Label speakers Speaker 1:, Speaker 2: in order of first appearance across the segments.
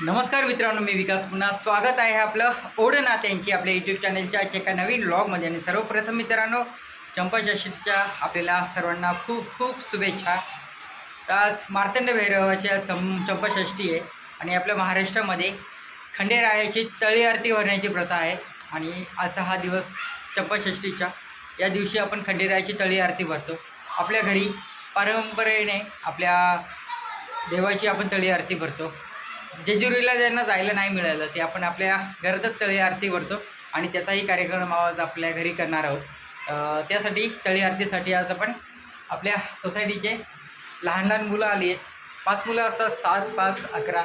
Speaker 1: नमस्कार मित्रांनो मी विकास. पुन्हा स्वागत आहे आपलं ओढ नात्यांची आपल्या यूट्यूब चॅनलच्या आजच्या एका नवीन ब्लॉगमध्ये आणि सर्वप्रथम मित्रांनो चंपा जशीच्या आपल्याला सर्वांना खूप खूप शुभेच्छा. तर आज मार्तंड भैरवाच्या चं चंपाषष्ठी आहे. आणि आपल्या महाराष्ट्रामध्ये खंडेरायाची तळी आरती भरण्याची प्रथा आहे. आणि आजचा हा दिवस चंपाषष्ठीच्या या दिवशी आपण खंडेरायाची तळी आरती भरतो. आपल्या घरी परंपरेने आपल्या देवाची आपण तळी आरती भरतो. जेजुरीला ज्यांना जायला नाही मिळालं ते आपण आपल्या घरातच तळी आरती भरतो आणि त्याचाही कार्यक्रम आज आपल्या घरी करणार आहोत. त्यासाठी तळी आरतीसाठी आज आपण आपल्या सोसायटीचे लहान लहान मुलं आली आहेत. पाच मुलं असतात सात पाच अकरा.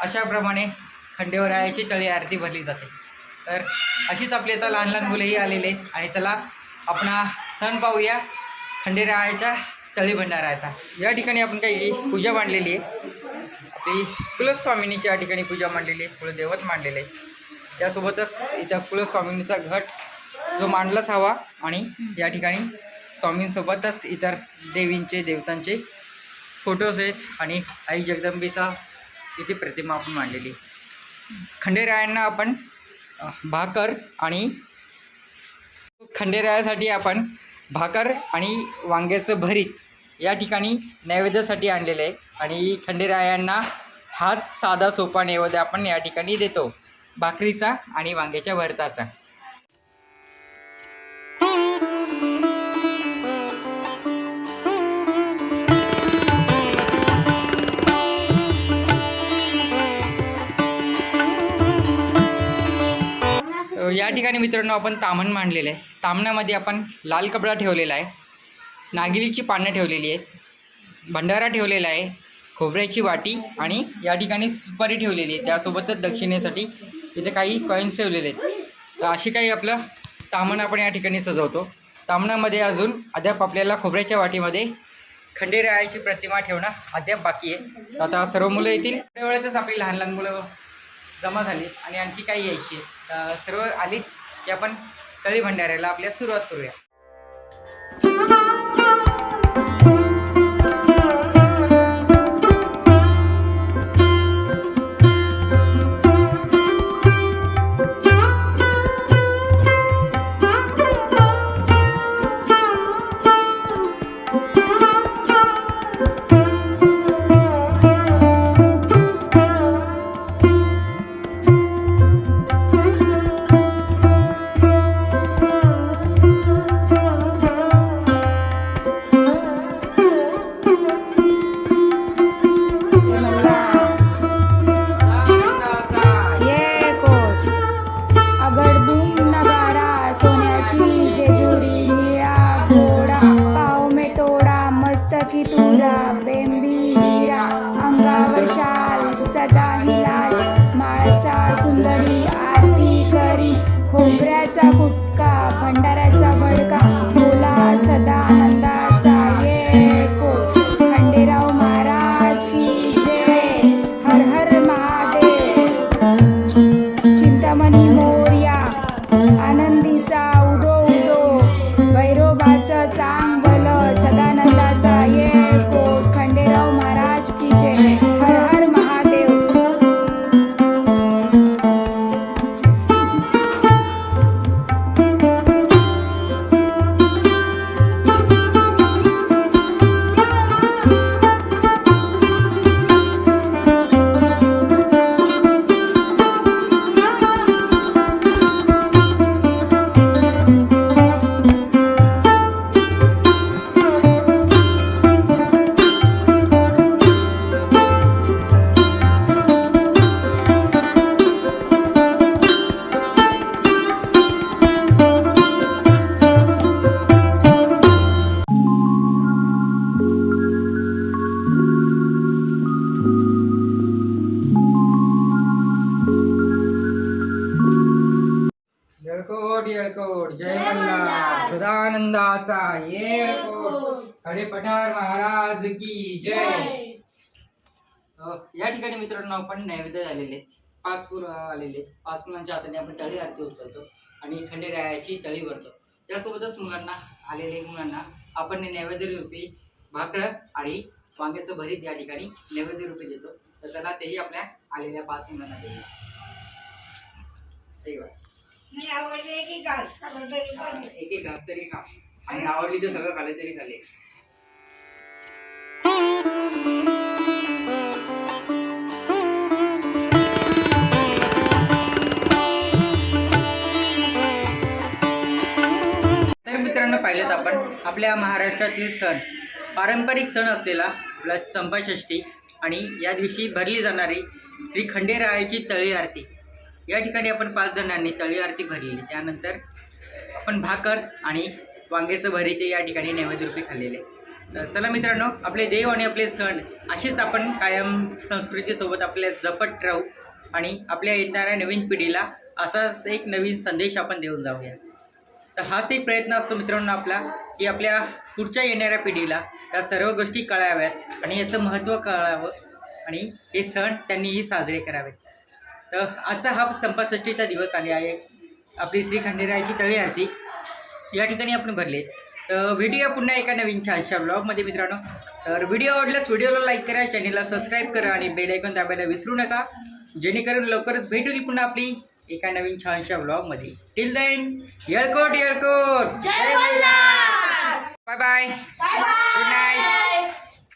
Speaker 1: अशाप्रमाणे खंडेवरायाची तळी आरती भरली जाते. तर अशीच आपली आता लहान लहान मुलंही आलेले आहेत आणि चला आपण सण पाहूया खंडेरायाच्या तळी भंडारायचा या ठिकाणी आपण काही पूजा मांडलेली आहे. आपली कुलस्वामिनीची या ठिकाणी पूजा मांडलेली आहे कुलदैवत मांडलेलं. आहे त्यासोबतच इथं कुलस्वामिनीचा घट जो मांडलाच हवा आणि या ठिकाणी स्वामींसोबतच इतर देवींचे देवतांचे फोटोज आहेत आणि आई जगदंबेचा इथे प्रतिमा आपण मांडलेली. खंडेरायांना आपण भाकर आणि खंडेरायासाठी आपण भाकर आणि वांग्याचं भरीत या ठिकाणी नैवेद्यासाठी आणलेलं आहे आणि खंडेरायांना हाच साधा सोपा नैवेद्य आपण या ठिकाणी देतो. भाकरीचा आणि वांग्याच्या भरताचा. या ठिकाणी मित्रांनो आपण तामण मांडलेलं आहे. तामणामध्ये आपण लाल कपडा ठेवलेला आहे. नागिलीची पानं ठेवलेली आहेत. भंडारा ठेवलेला आहे. खोबऱ्याची वाटी आणि या ठिकाणी सुपारी ठेवलेली आहे. त्यासोबतच दक्षिणेसाठी इथे काही कॉईन्स ठेवलेले आहेत. तर अशी काही आपलं तामण आपण या ठिकाणी सजवतो. तामणामध्ये अजून अद्याप आपल्याला खोबऱ्याच्या वाटीमध्ये खंडेरायाची प्रतिमा ठेवणं अद्याप बाकी आहे. आता सर्व मुलं येतील. थोड्या वेळातच आपली लहान लहान मुलं जमा झाली आणि आणखी काही यायची तर सर्व आली की आपण तळी भंडाऱ्याला आपल्या सुरुवात करूया.
Speaker 2: सदानंदाचा
Speaker 1: येळकोट खडे पठार महाराज की जय. या ठिकाणी मित्रांनो आपण नैवेद्य झालेले पाच फुल आलेले. पाच मुलांच्या हाताने आपण तळी आरती उचलतो आणि खंडेरायाची तळी भरतो. त्यासोबतच मुलांना आलेले मुलांना आपण नैवेद्य रूपी भाकर आणि वांग्याचं भरीत या ठिकाणी नैवेद्य रूपी देतो. तर चला तेही आपल्या आलेल्या पाच मुलांना देऊया. एक एक घास तरी खा. आणि आवडली तर सगळं खाले तरी खाले तर मित्रांनो पाहिलं आपण आपल्या महाराष्ट्रातील सण. पारंपरिक सण असलेला आपला चंपाषष्ठी आणि या दिवशी भरली जाणारी श्री खंडेरायाची तळी आरती. या ठिकाणी आपण पाच जणांनी तळी आरती भरलेली. त्यानंतर आपण भाकर आणि वांग्याचं भरीचे या ठिकाणी नैवेद्यरूपी खाल्लेले. तर चला मित्रांनो आपले देव आणि आपले सण असेच आपण कायम संस्कृतीसोबत आपल्या जपत राहू आणि आपल्या येणाऱ्या नवीन पिढीला असाच एक नवीन संदेश आपण देऊन जाऊया. तर हाच एक प्रयत्न असतो मित्रांनो आपला की आपल्या पुढच्या येणाऱ्या पिढीला या सर्व गोष्टी कळाव्यात आणि याचं महत्त्व कळावं आणि हे सण त्यांनीही साजरे करावेत. तर आजचा हा चंपाषष्टीचा दिवस आले आहे. आपली श्री खंडेरायाची तळी आरती. या ठिकाणी आपण भरले. तर भेटूया पुन्हा एका नवीन छानशा ब्लॉगमध्ये मित्रांनो. तर व्हिडिओ आवडल्यास व्हिडिओला लाईक करा चॅनेलला सबस्क्राईब करा आणि बेल आयकॉन दाबायला विसरू नका. जेणेकरून लवकरच भेट होईल पुन्हा आपली एका नवीन छानशा ब्लॉगमध्ये टिल देन येळकोट येळकोट.
Speaker 3: Bye bye
Speaker 1: good night